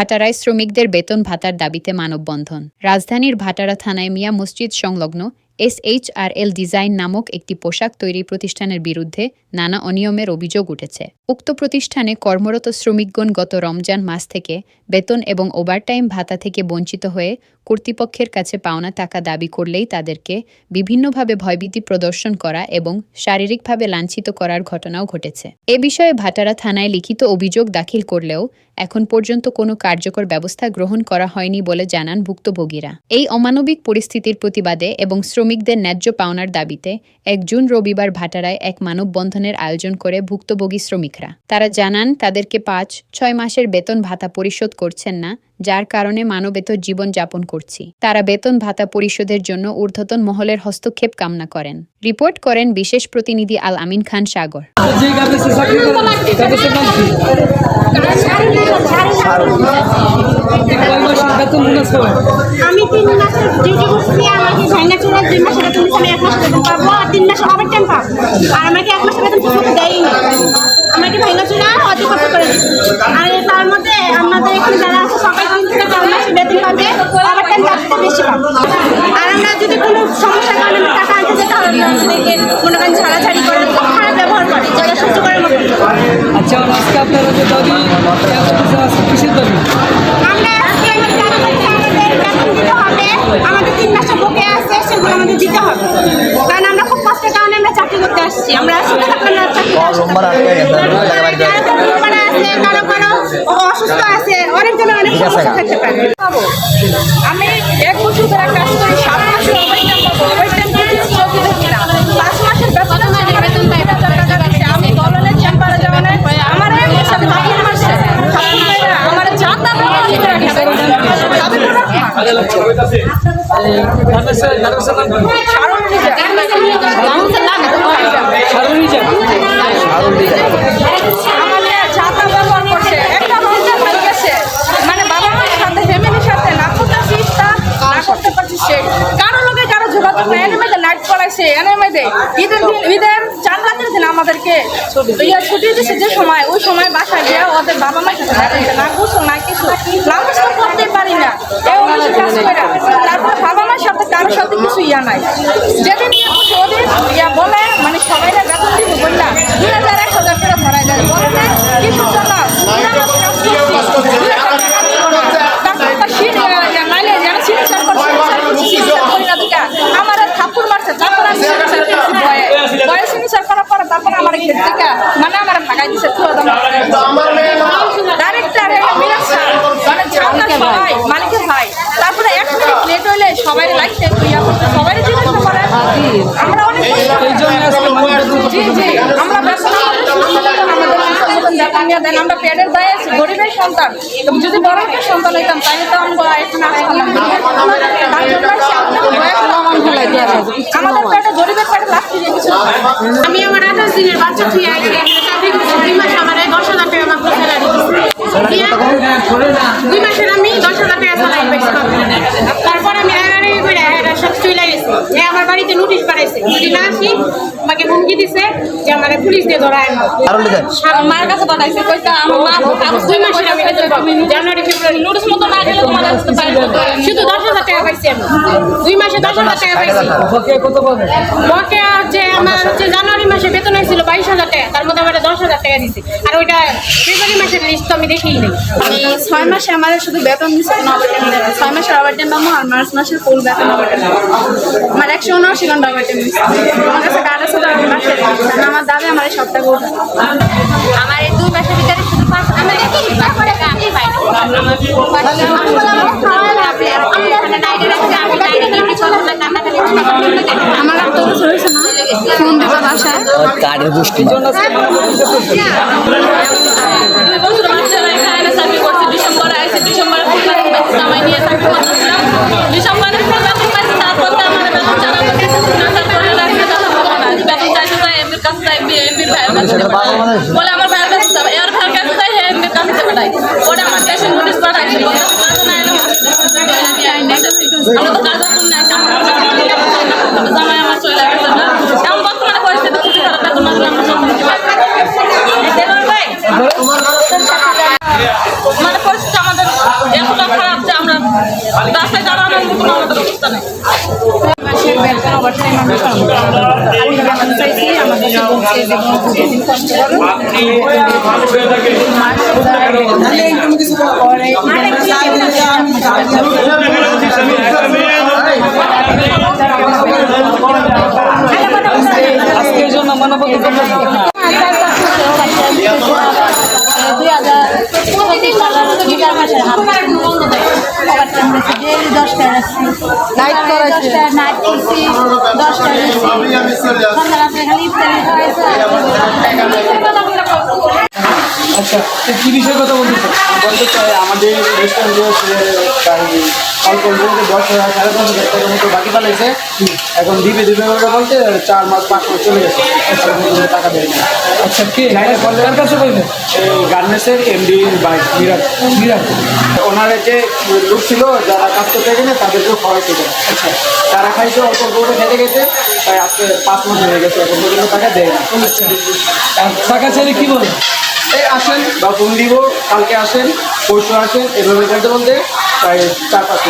ভাটারায় শ্রমিকদের বেতন ভাতার দাবিতে মানববন্ধন। রাজধানীর ভাটারা থানায় মিয়া মসজিদ সংলগ্ন S H R L design নামক একটি পোশাক তৈরি প্রতিষ্ঠানের বিরুদ্ধে নানা অনিয়মের অভিযোগ উঠেছে। উক্ত প্রতিষ্ঠানে কর্মরত শ্রমিকগণ গত রমজান মাস থেকে বেতন এবং ওভারটাইম ভাতা থেকে বঞ্চিত হয়ে কর্তৃপক্ষের কাছে পাওনা টাকা দাবি করলেই তাদেরকে বিভিন্নভাবে ভয়ভীতি প্রদর্শন করা এবং শারীরিকভাবে লাঞ্ছিত করার ঘটনাও ঘটেছে। এ বিষয়ে ভাটারা থানায় লিখিত অভিযোগ দাখিল করলেও এখন পর্যন্ত কোনো কার্যকর ব্যবস্থা গ্রহণ করা হয়নি বলে জানান ভুক্তভোগীরা। এই অমানবিক পরিস্থিতির প্রতিবাদে এবং শ্রমিকদের ন্যায্য পাওনার দাবিতে এক জুন রবিবার ভাটারায় এক মানববন্ধনের আয়োজন করে ভুক্তভোগী শ্রমিকরা। তারা জানান, তাদেরকে পাঁচ, ছয় মাসের বেতন ভাতা পরিশোধ করছেন না যার কারণে মানবেতর জীবন যাপন করছি। তারা বেতন ভাতা পরিশোধের জন্য ঊর্ধ্বতন মহলের হস্তক্ষেপ কামনা করেন। রিপোর্ট করেন বিশেষ প্রতিনিধি আল আমিন খান সাগর। আমি আমাকে না। অতি আর আমরা যদি কোনো সমস্যার কারণে টাকা আনতে যেতে হবে মনে করেন ছাড়াছাড়ি করে খারাপ ব্যবহার করে যেটা সহ্য করার মতো আচ্ছা আজকে আপনারা যে দাবি কিসের দাবি? আমরা আমাদের তিন মাসের বুকে আছে সেগুলো আমাদের দিতে হবে। কারণ আমরা খুব কষ্টের কারণে আমরা চাকরি করতে আসছি আমরা থাকলে না। চাকরি আছে অনেকজনের অনেক সমস্যা থাকতে পারে। আমি এক বছর ধরে কাজ করি সাত মাসের ওভারটাইম পাবো ওভারটাইম কিছু চলতে না। পাঁচ মাসের বেতন আছে বেতন পাই হাজার টাকা দিচ্ছে আমি বললে চেম্বারে যাব না আমার এক মাসে ভাইরা আমার দাম তাদের তো রাখা গার্মেন্টসের গার্মেন্টসের নাম কি সারণ নিজে সারণী যান আমাদের ছাতা ব্যবহার করছে একটা রোজগার হয়ে গেছে মানে বাবা মার সাথে ফ্যামিলির সাথে না করতেছিস তা না করতে পারছিস সে কারও লোকে কারও যোগাযোগ নেই এনে মেয়েদের এনে ঈদের দিন ঈদের চার রাতের দিন আমাদেরকে ইয়ে ছুটি যে সময়, ওই সময় বাসায় গিয়ে ওদের বাবা মা কিছু না গোসল, না কিছু। নামাজ তো করতে পারি না। এই কাজ করে। তারপর বাবা মার সাথে কারোর সাথে কিছু ইয়া নাই। যেদিন ইয়ে ওদের ইয়া বলে মানে সবাই বেতন দিব বললা দুই হাজার এক হাজার করে ধরাই দেয় বলে না কিছু জন্য আমার ঠাকুর মারছে তারপর আমি চিকিৎসা করছি ভয়ে ভয়ে চিকিৎসা করার পরে তারপর আমার ক্ষেত থেকে মানে আমার ভাগাই দিছে ডাইরেক্টর মানে ঝামেলা সবাই মালিকের ভাই তারপরে এক মিনিট লেট হইলে সবাই করতে সবাই জিজ্ঞাসা করে। আমরা অনেক জি জি আমরা দেন আমরা পেটের দায়ে আছি গরিবের সন্তান যদি বড় সন্তান হইতাম তাহলে তো আমরা এখানে আসতাম তার জন্য। আমাদের পেটে গরিবের পেটে। আমি আমার আঠাশ দিনের বাচ্চা থুয়ে আছি এখানে চাকরি করছি দুই মাস আমার এই দশ হাজার টাকা মাত্র স্যালারি দুই মাসের আমি দশ হাজার টাকা স্যালারি পাইছি তারপর আমি আড়াআড়ি করে এরা সব চলে গেছি এ আমার বাড়িতে নোটিশ পাঠাইছে যদি না আসি আমাকে হুমকি দিছে যে আমার পুলিশ দিয়ে ধরায় মায়ের কাছে পাঠাইছে কইতা আমার মা দুই মাসের আমি জানুয়ারি ফেব্রুয়ারি নোটিশ মতো না গেলে তোমার কাছে শুধু দশ হাজার টাকা পাইছি আমি। দুই মাসে দশ হাজার টাকা পাইছি। বকেয়া হচ্ছে আমার হচ্ছে জানুয়ারি মাসে বেতন হয়েছিল বাইশ হাজার টাকা। তার মধ্যে আমার দশ হাজার টাকা দিচ্ছে আর ওইটা ফেব্রুয়ারি মাসের লিস্ট তো আমি দেখিই নেই। আমি ছয় মাসে আমাদের শুধু বেতন দিচ্ছে কোনো ওভারটাইম দেয় না। ছয় মাসের ওভারটাইম পাবো আর মার্চ মাসের ফুল বেতন ওভারটাইম আমার একশো উনআশি ঘণ্টা ওভারটাইম দিচ্ছে আমার কাছে কার্ড আছে তো আমি মাসে আমার দাবি আমার এই সবটা করবে। আমার এই দুই মাসের ভিতরে শুধু পাঁচ আমি দেখি তারপরে আমি কান্নাকাটি আমার আর তো শরীর শোনা না? ফোন দেবো বাসায়। কার্ডের নাই ওটা আমার দেশে নোটিশ নিতেছি আমরা তো কাজ করতাম জামাই আমার চলে গেছে না। এমন বর্তমানে পরিস্থিতি খুবই খারাপ। বেতন না দিলে আমরা চলতে পারছি না। দেলোয়ার ভাই মানে আমাদের রাস্তায় দাঁড়ানোর মতো আমাদের অবস্থা নেই। মাসের বেতন ওভারটাইম পাবো আমি বেতন চাইছি আমার বলছে যে কোনো দুটো কষ্ট করো। আজকের জন্য মানবতা দুই হাজার পঁচিশ সালের দুইটার মাসের হাত দশটা নাইট দশটা নাইট করছি দশটা সন্ধ্যা রাত্রে খালি ইফতারি খাওয়াইছে আচ্ছা কি বিষয়ে কথা বলতেছো বলতে চাই আমাদের রেস্টুরেন্টে প্রায় অল্প দশ হাজার সাড়ে দশ হাজার টাকার মতো বাকি পালাইছে। এখন দিবে দিবে বলতে চার মাস পাঁচ মাস চলে গেছে। টাকা দেয় না। আচ্ছা কে? কার কাছে এই গার্মেন্টসের এমডি বাইক মিরাজ। বিরাট ওনার যে লোক ছিল যারা কাজ করতে গেলে তাদেরকেও খাওয়াইতে দেয়। আচ্ছা। তারা খাইছে অল্প অল্প করে খেতে গেছে তাই আজকে পাঁচ মাস হয়ে গেছে এখন পর্যন্ত টাকা দেয় না। আর টাকা চাইলে কি বলে? এই আসেন বা ফোন দিব, কালকে আসেন, পরশু আসেন, এভাবে বলতে বলতে, প্রায় চার পাঁচ।